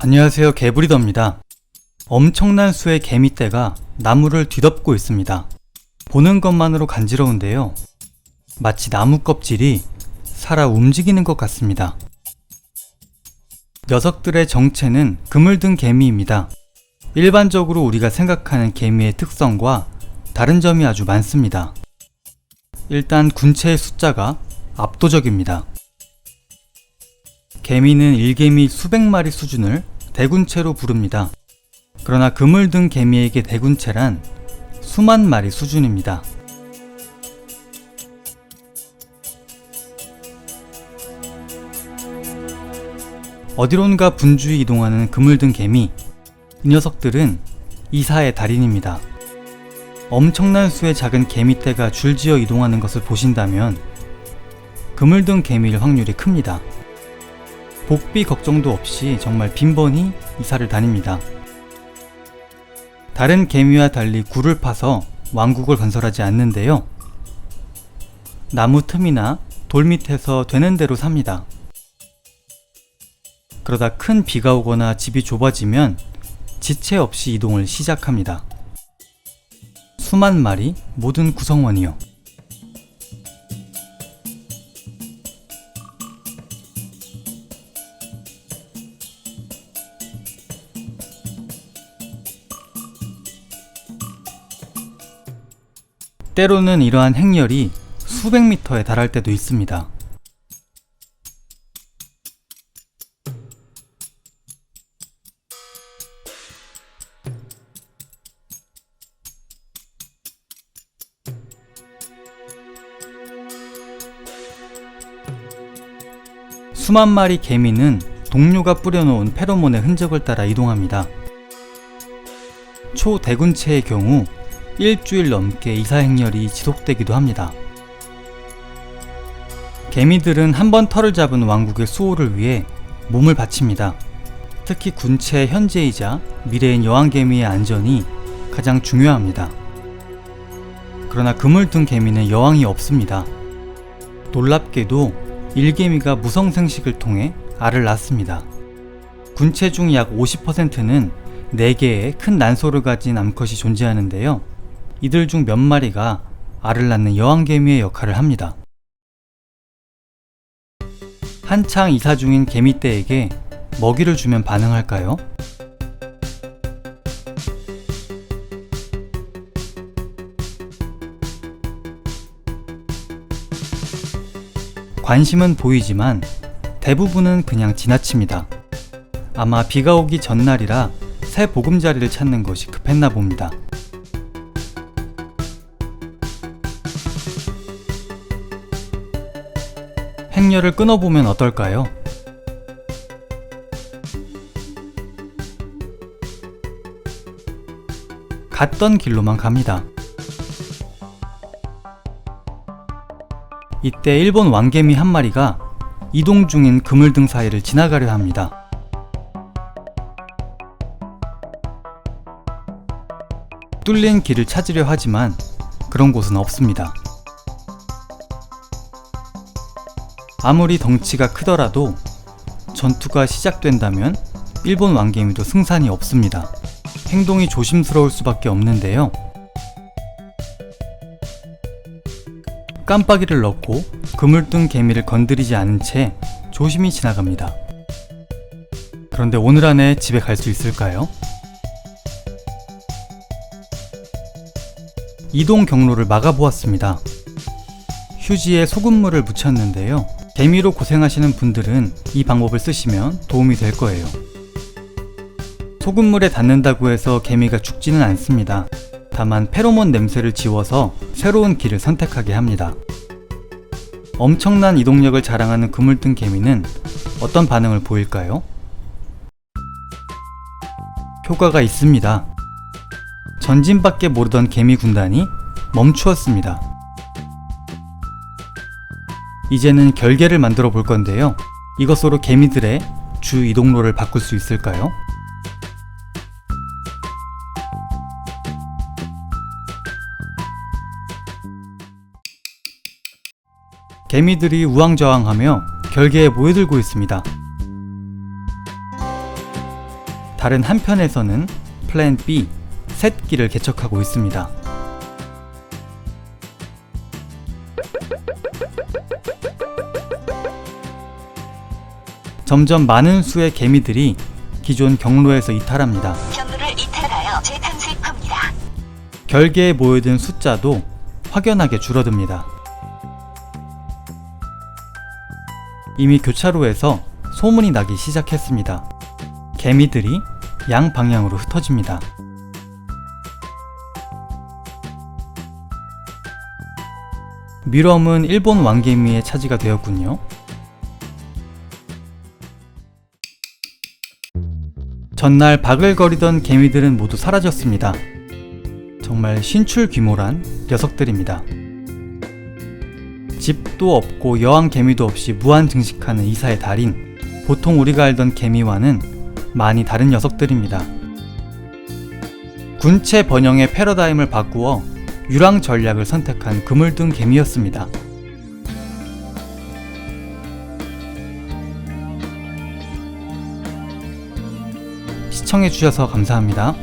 안녕하세요 개브리더입니다. 엄청난 수의 개미떼가 나무를 뒤덮고 있습니다. 보는 것만으로 간지러운데요. 마치 나무 껍질이 살아 움직이는 것 같습니다. 녀석들의 정체는 그물든 개미입니다. 일반적으로 우리가 생각하는 개미의 특성과 다른 점이 아주 많습니다. 일단 군체의 숫자가 압도적입니다. 개미는 일개미 수백 마리 수준을 대군체로 부릅니다. 그러나 그물 든 개미에게 대군체란 수만 마리 수준입니다. 어디론가 분주히 이동하는 그물 든 개미. 이 녀석들은 이사의 달인입니다. 엄청난 수의 작은 개미떼가 줄지어 이동하는 것을 보신다면 그물 든 개미일 확률이 큽니다. 복비 걱정도 없이 정말 빈번히 이사를 다닙니다. 다른 개미와 달리 굴을 파서 왕국을 건설하지 않는데요. 나무 틈이나 돌 밑에서 되는 대로 삽니다. 그러다 큰 비가 오거나 집이 좁아지면 지체 없이 이동을 시작합니다. 수만 마리 모든 구성원이요. 때로는 이러한 행렬이 수백 미터에 달할 때도 있습니다. 수만 마리 개미는 동료가 뿌려놓은 페로몬의 흔적을 따라 이동합니다. 초대군체의 경우 일주일 넘게 이사 행렬이 지속되기도 합니다. 개미들은 한 번 털을 잡은 왕국의 수호를 위해 몸을 바칩니다. 특히 군체의 현재이자 미래인 여왕개미의 안전이 가장 중요합니다. 그러나 그물 든 개미는 여왕이 없습니다. 놀랍게도 일개미가 무성생식을 통해 알을 낳습니다. 군체 중 약 50%는 4개의 큰 난소를 가진 암컷이 존재하는데요. 이들 중 몇 마리가 알을 낳는 여왕개미의 역할을 합니다. 한창 이사 중인 개미떼에게 먹이를 주면 반응할까요? 관심은 보이지만 대부분은 그냥 지나칩니다. 아마 비가 오기 전날이라 새 보금자리를 찾는 것이 급했나 봅니다. 행렬을 끊어보면 어떨까요? 갔던 길로만 갑니다. 이때 일본 왕개미 한 마리가 이동 중인 그물등 사이를 지나가려 합니다. 뚫린 길을 찾으려 하지만 그런 곳은 없습니다. 아무리 덩치가 크더라도 전투가 시작된다면 일본 왕개미도 승산이 없습니다. 행동이 조심스러울 수밖에 없는데요. 깜빡이를 넣고 그물 뜬 개미를 건드리지 않은 채 조심히 지나갑니다. 그런데 오늘 안에 집에 갈 수 있을까요? 이동 경로를 막아보았습니다. 휴지에 소금물을 묻혔는데요. 개미로 고생하시는 분들은 이 방법을 쓰시면 도움이 될 거예요. 소금물에 닿는다고 해서 개미가 죽지는 않습니다. 다만 페로몬 냄새를 지워서 새로운 길을 선택하게 합니다. 엄청난 이동력을 자랑하는 그물뜬 개미는 어떤 반응을 보일까요? 효과가 있습니다. 전진밖에 모르던 개미 군단이 멈추었습니다. 이제는 결계를 만들어 볼 건데요. 이것으로 개미들의 주 이동로를 바꿀 수 있을까요? 개미들이 우왕좌왕하며 결계에 모여들고 있습니다. 다른 한편에서는 플랜 B, 셋기를 개척하고 있습니다. 점점 많은 수의 개미들이 기존 경로에서 이탈합니다. 경로를 이탈하여 재탐색합니다. 결계에 모여든 숫자도 확연하게 줄어듭니다. 이미 교차로에서 소문이 나기 시작했습니다. 개미들이 양 방향으로 흩어집니다. 미럼은 일본 왕개미의 차지가 되었군요. 전날 바글거리던 개미들은 모두 사라졌습니다. 정말 신출귀몰한 녀석들입니다. 집도 없고 여왕 개미도 없이 무한 증식하는 이사의 달인. 보통 우리가 알던 개미와는 많이 다른 녀석들입니다. 군체 번영의 패러다임을 바꾸어 유랑 전략을 선택한 그물등 개미였습니다. 시청해주셔서 감사합니다.